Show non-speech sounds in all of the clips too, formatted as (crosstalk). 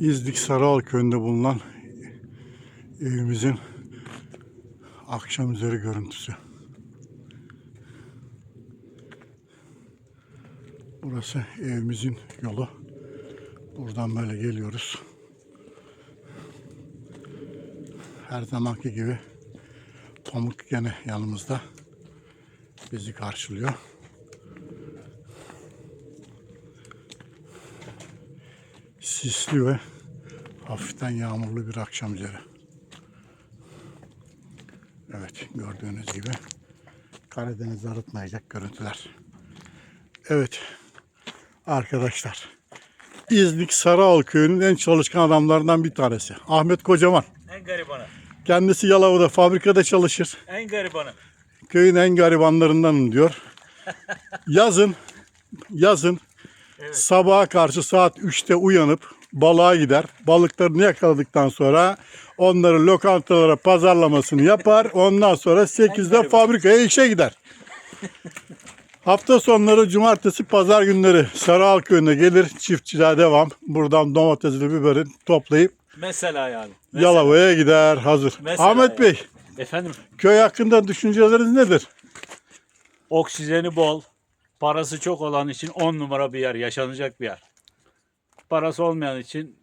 İzdik Sarıal köyünde bulunan evimizin akşam üzeri görüntüsü. Burası evimizin yolu. Buradan böyle geliyoruz. Her zamanki gibi Pamuk gene yanımızda bizi karşılıyor. Sisli ve hafiften yağmurlu bir akşam üzeri. Evet gördüğünüz gibi Karadeniz'i arıtmayacak görüntüler. Evet arkadaşlar İznik Sarıal köyünün en çalışkan adamlarından bir tanesi. Ahmet Kocaman. En garibanı. Kendisi Yalova'da fabrikada çalışır. En garibanı. Köyün en garibanlarındanım diyor. (laughs) Yazın yazın Evet. sabaha karşı saat 3'te uyanıp balığa gider. Balıklarını yakaladıktan sonra onları lokantalara pazarlamasını yapar. Ondan sonra 8'de fabrikaya işe gider. Hafta sonları cumartesi pazar günleri Sarıal köyüne gelir. Çiftçiliğe devam. Buradan domatesli biberi toplayıp Mesela yani. Mesela. Yalova'ya gider hazır. Mesela Ahmet yani. Bey Efendim köy hakkında düşünceleriniz nedir? oksijeni bol. Parası çok olan için 10 numara bir yer. Yaşanacak bir yer. Parası olmayan için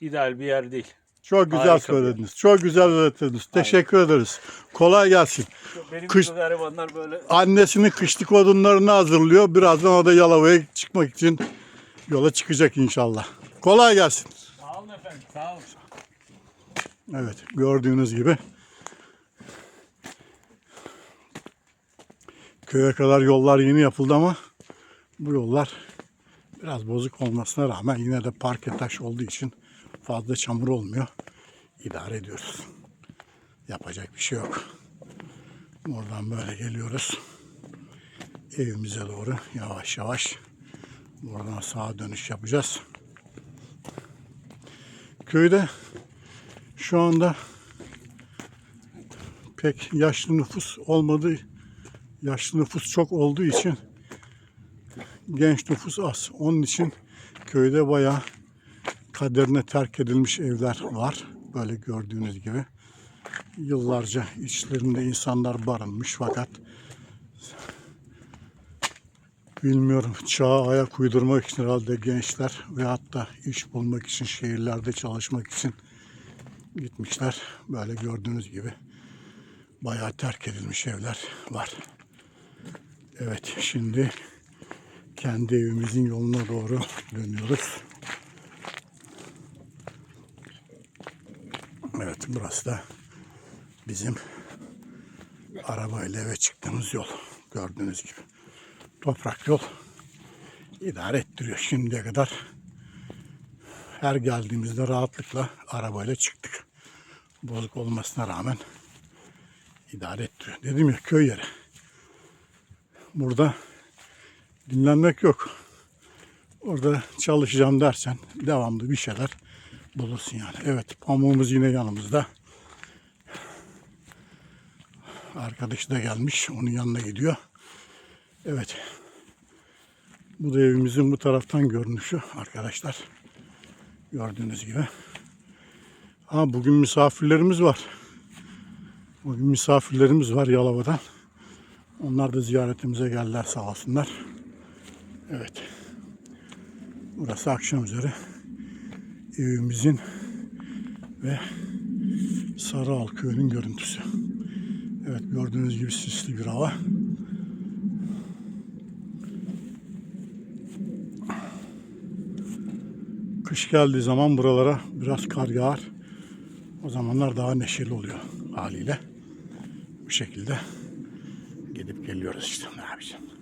ideal bir yer değil. Çok güzel Harika bir söylediniz. Çok güzel öğretiniz. Teşekkür ederiz. Kolay gelsin. Benim Kış- garibanlar böyle Annesinin kışlık odunlarını hazırlıyor. Birazdan o da Yalova'ya çıkmak için yola çıkacak inşallah. Kolay gelsin. Sağ olun efendim. Sağ olun. Evet gördüğünüz gibi köye kadar yollar yeni yapıldı ama bu yollar biraz bozuk olmasına rağmen yine de parke taş olduğu için fazla çamur olmuyor. İdare ediyoruz. Yapacak bir şey yok. Buradan böyle geliyoruz. Evimize doğru yavaş yavaş buradan sağa dönüş yapacağız. Köyde şu anda pek yaşlı nüfus olmadığı, yaşlı nüfus çok olduğu için genç nüfus az. Onun için köyde bayağı kaderine terk edilmiş evler var. Böyle gördüğünüz gibi. Yıllarca içlerinde insanlar barınmış fakat bilmiyorum çağa ayak uydurmak için herhalde gençler ve hatta iş bulmak için şehirlerde çalışmak için gitmişler. Böyle gördüğünüz gibi bayağı terk edilmiş evler var. Evet şimdi kendi evimizin yoluna doğru (laughs) dönüyoruz. Evet burası da bizim arabayla eve çıktığımız yol. Gördüğünüz gibi. Toprak yol idare ettiriyor şimdiye kadar her geldiğimizde rahatlıkla arabayla çıktık. Bozuk olmasına rağmen idare ettiriyor. Dedim ya köy yeri. Burada dinlenmek yok. Orada çalışacağım dersen devamlı bir şeyler bulursun yani. Evet pamuğumuz yine yanımızda. Arkadaşı da gelmiş. Onun yanına gidiyor. Evet. Bu da evimizin bu taraftan görünüşü arkadaşlar. Gördüğünüz gibi. Ha bugün misafirlerimiz var. Bugün misafirlerimiz var Yalova'dan. Onlar da ziyaretimize geldiler sağ olsunlar. Evet. Burası akşam üzeri evimizin ve Sarıal köyünün görüntüsü. Evet gördüğünüz gibi sisli bir hava. Kış geldiği zaman buralara biraz kar yağar. O zamanlar daha neşeli oluyor haliyle. Bu şekilde gidip geliyoruz işte ne yapacağım.